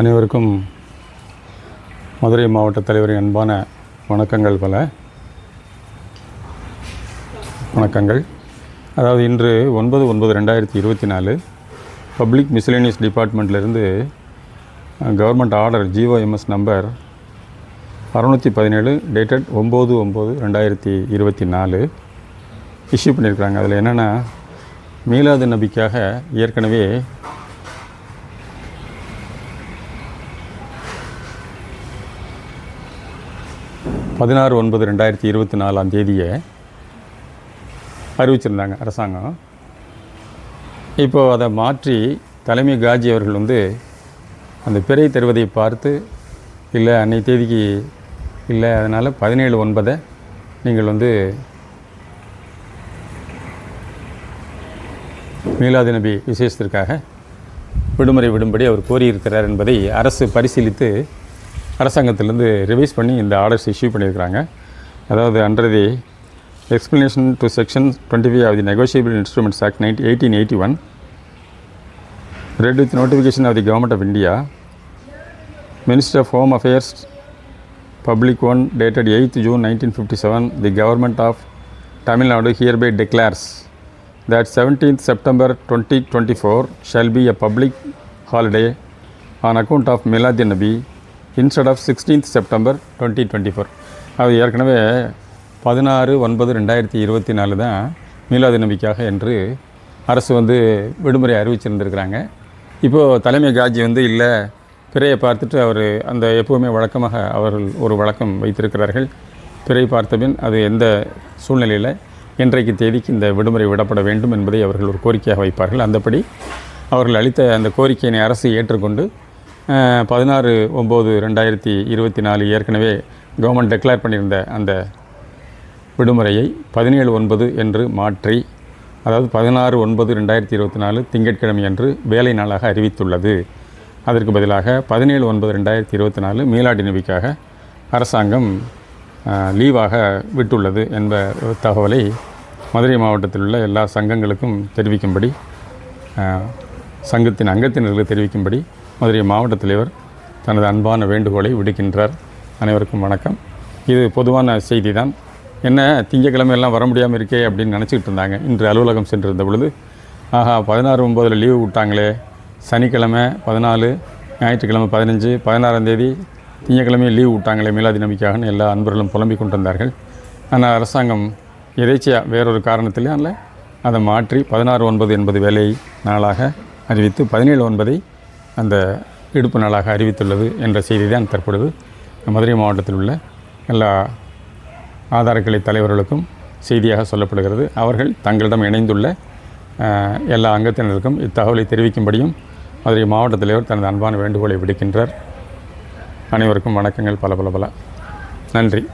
அனைவருக்கும் மதுரை மாவட்ட தலைவரின் அன்பான வணக்கங்கள் பல. வணக்கங்கள். அதாவது இன்று ஒன்பது ஒன்பது ரெண்டாயிரத்தி இருபத்தி நாலு பப்ளிக் மிஸ்லேனியஸ் டிபார்ட்மெண்ட்லேருந்து கவர்மெண்ட் ஆர்டர் ஜிஓஎம்எஸ் நம்பர் அறுநூற்றி பதினேழு டேட்டட் ஒம்பது ஒம்பது ரெண்டாயிரத்தி இருபத்தி நாலு இஷ்யூ பண்ணியிருக்கிறாங்க. அதில் என்னென்னா மீலாது நபிக்காக ஏற்கனவே பதினாறு ஒன்பது ரெண்டாயிரத்தி இருபத்தி நாலாம் தேதியை அறிவிச்சிருந்தாங்க அரசாங்கம். இப்போது அதை மாற்றி தலைமை காஜி அவர்கள் வந்து அந்த பிறை தருவதை பார்த்து இல்லை அன்னை தேதிக்கு இல்லை அதனால் பதினேழு ஒன்பதை நீங்கள் வந்து மீலாது நபி விசேஷத்திற்காக விடுமுறை விடும்படி அவர் கோரியிருக்கிறார் என்பதை அரசு பரிசீலித்து அரசாங்கத்திலேருந்து ரிவைஸ் பண்ணி இந்த ஆர்டர்ஸ் இஷ்யூ பண்ணியிருக்கிறாங்க அதாவது under the explanation to section twenty five of the negotiable instruments act ninety eighteen eighty one read with notification of the government of India ministry of home affairs public one dated eight June nineteen dated seven the government of Tamil Nadu here Tamil declares that seventeenth September twenty twenty four shall be a public holiday on account of Milad Nabi instead of sixteenth September twenty twenty four அது ஏற்கனவே பதினாறு ஒன்பது ரெண்டாயிரத்தி இருபத்தி நாலு தான் மீலாது நம்பிக்காக என்று அரசு வந்து விடுமுறை அறிவிச்சிருந்திருக்கிறாங்க. இப்போது தலைமை காஜி வந்து இல்லை பிறையை பார்த்துட்டு அவர் அந்த எப்போவுமே வழக்கமாக அவர்கள் ஒரு வழக்கம் வைத்திருக்கிறார்கள். பிறை பார்த்தபின் அது எந்த சூழ்நிலையில் இன்றைக்கு தேதிக்கு இந்த விடுமுறை விடப்பட வேண்டும் என்பதை அவர்கள் ஒரு கோரிக்கையாக வைப்பார்கள். அந்தபடி அவர்கள் அளித்த அந்த கோரிக்கையினை அரசு ஏற்றுக்கொண்டு பதினாறு ஒம்பது ரெண்டாயிரத்தி இருபத்தி நாலு ஏற்கனவே கவர்மெண்ட் டெக்ளேர் பண்ணியிருந்த அந்த விடுமுறையை பதினேழு ஒன்பது என்று மாற்றி அதாவது பதினாறு ஒன்பது ரெண்டாயிரத்தி இருபத்தி நாலு திங்கட்கிழமை அன்று வேலை நாளாக அறிவித்துள்ளது. அதற்கு பதிலாக பதினேழு ஒன்பது ரெண்டாயிரத்தி இருபத்தி நாலு மீலாடி நபிக்காக அரசாங்கம் லீவாக விட்டுள்ளது என்ப தகவலை மதுரை மாவட்டத்தில் உள்ள எல்லா சங்கங்களுக்கும் தெரிவிக்கும்படி சங்கத்தின் அங்கத்தினர்களுக்கு தெரிவிக்கும்படி மதுரை மாவட்ட தலைவர் தனது அன்பான வேண்டுகோளை விடுக்கின்றார். அனைவருக்கும் வணக்கம். இது பொதுவான செய்தி தான் என்ன திங்கக்கிழமை எல்லாம் வர முடியாமல் இருக்கே அப்படின்னு நினச்சிக்கிட்டு இருந்தாங்க. இன்று அலுவலகம் சென்றிருந்த பொழுது ஆஹா பதினாறு ஒம்பதில் லீவு விட்டாங்களே. சனிக்கிழமை பதினாலு ஞாயிற்றுக்கிழமை பதினஞ்சு பதினாறாம் தேதி திங்கக்கிழமையும் லீவு விட்டாங்களே மீலாதி நம்பிக்கையாகனு எல்லா அன்பர்களும் புலம்பிக் கொண்டிருந்தார்கள். ஆனால் அரசாங்கம் எதேச்சியாக வேறொரு காரணத்தினால அதை மாற்றி பதினாறு ஒன்பது என்பது வேலை நாளாக அறிவித்து பதினேழு ஒன்பதை அந்த இடுப்பு நாளாக அறிவித்துள்ளது என்ற செய்தி தான் தற்பொழுது மதுரை மாவட்டத்தில் உள்ள எல்லா ஆதாரக்கிளை தலைவர்களுக்கும் செய்தியாக சொல்லப்படுகிறது. அவர்கள் தங்களிடம் இணைந்துள்ள எல்லா அங்கத்தினருக்கும் இத்தகவலை தெரிவிக்கும்படியும் மதுரை மாவட்ட தலைவர் தனது அன்பான வேண்டுகோளை விடுக்கின்றார். அனைவருக்கும் வணக்கங்கள். பல பல பல. நன்றி.